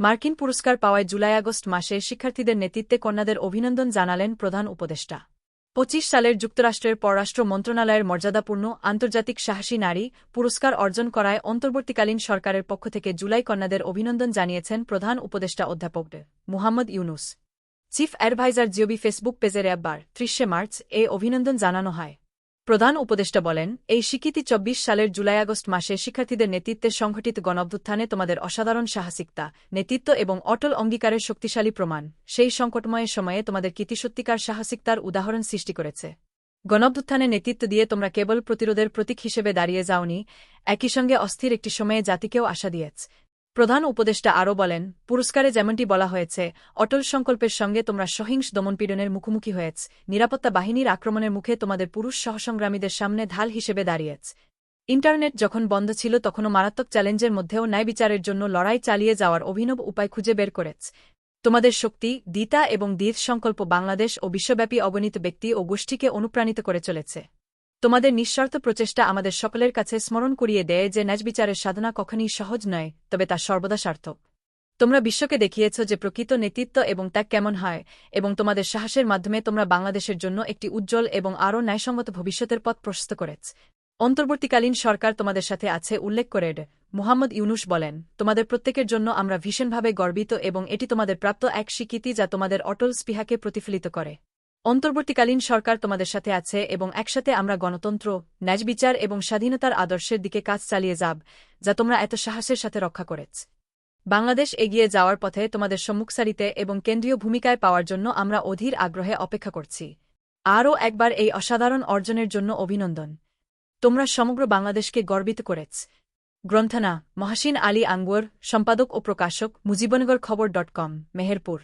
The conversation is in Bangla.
মার্কিন পুরস্কার পাওয়ায় জুলাই আগস্ট মাসে শিক্ষার্থীদের নেতৃত্বে কন্যাদের অভিনন্দন জানালেন প্রধান উপদেষ্টা। পঁচিশ সালের যুক্তরাষ্ট্রের পররাষ্ট্র মন্ত্রণালয়ের মর্যাদাপূর্ণ, আন্তর্জাতিক সাহসী নারী পুরস্কার অর্জন করায় অন্তর্বর্তীকালীন সরকারের পক্ষ থেকে জুলাই কন্যাদের অভিনন্দন জানিয়েছেন প্রধান উপদেষ্টা অধ্যাপক Muhammad Yunus. Chief adviser GOB Facebook পেজের একবার ত্রিশে মার্চ, এ অভিনন্দন জানানো হয়। প্রধান উপদেষ্টা বলেন, এই স্বীকৃতি চব্বিশ সালের জুলাই আগস্ট মাসে শিক্ষার্থীদের নেতৃত্বে সংঘটিত গণঅভ্যুত্থানে তোমাদের অসাধারণ সাহসিকতা, নেতৃত্ব এবং অটল অঙ্গীকারের শক্তিশালী প্রমাণ। সেই সংকটময় সময়ে তোমাদের কীর্তিসত্যিকার সাহসিকতার উদাহরণ সৃষ্টি করেছে। গণঅভ্যুত্থানে নেতৃত্ব দিয়ে তোমরা কেবল প্রতিরোধের প্রতীক হিসেবে দাঁড়িয়ে যাওনি, একই সঙ্গে অস্থির একটি সময়ে জাতিকেও আশা দিয়েছ। প্রধান উপদেষ্টা আরও বলেন, পুরস্কারে যেমনটি বলা হয়েছে, অটল সংকল্পের সঙ্গে তোমরা সহিংস দমনপীড়নের মুখোমুখি হয়েছ। নিরাপত্তা বাহিনীর আক্রমণের মুখে তোমাদের পুরুষ সহসংগ্রামীদের সামনে ঢাল হিসেবে দাঁড়িয়েছ। ইন্টারনেট যখন বন্ধ ছিল, তখনও মারাত্মক চ্যালেঞ্জের মধ্যেও ন্যায় বিচারের জন্য লড়াই চালিয়ে যাওয়ার অভিনব উপায় খুঁজে বের করেছ। তোমাদের শক্তি দিতা এবং দীর্ঘ সংকল্প বাংলাদেশ ও বিশ্বব্যাপী অগণিত ব্যক্তি ও গোষ্ঠীকে অনুপ্রাণিত করে চলেছে। তোমাদের নিঃস্বার্থ প্রচেষ্টা আমাদের সকলের কাছে স্মরণ করিয়ে দেয় যে ন্যাজবিচারের সাধনা কখনই সহজ নয়, তবে তা সর্বদা সার্থক। তোমরা বিশ্বকে দেখিয়েছ যে প্রকৃত নেতৃত্ব এবং ত্যাগ কেমন হয়, এবং তোমাদের সাহসের মাধ্যমে তোমরা বাংলাদেশের জন্য একটি উজ্জ্বল এবং আরও ন্যায়সঙ্গত ভবিষ্যতের পথ প্রশস্ত করেছ। অন্তর্বর্তীকালীন সরকার তোমাদের সাথে আছে, উল্লেখ করে মোহাম্মদ ইউনুস বলেন, তোমাদের প্রত্যেকের জন্য আমরা ভীষণভাবে গর্বিত এবং এটি তোমাদের প্রাপ্ত এক স্বীকৃতি যা তোমাদের অটল স্পিহাকে প্রতিফলিত করে। অন্তর্বর্তীকালীন সরকার তোমাদের সাথে আছে এবং একসাথে আমরা গণতন্ত্র ন্যাজবিচার এবং স্বাধীনতার আদর্শের দিকে কাজ চালিয়ে যাব, যা তোমরা এত সাহসের সাথে রক্ষা করেছ। বাংলাদেশ এগিয়ে যাওয়ার পথে তোমাদের সম্মুখসারিতে এবং কেন্দ্রীয় ভূমিকায় পাওয়ার জন্য আমরা অধীর আগ্রহে অপেক্ষা করছি। আরও একবার এই অসাধারণ অর্জনের জন্য অভিনন্দন। তোমরা সমগ্র বাংলাদেশকে গর্বিত করেছ। গ্রন্থনা, মহাসিন আলী আঙ্গুর, সম্পাদক ও প্রকাশক, মুজিবনগর খবর ডট কম, মেহেরপুর।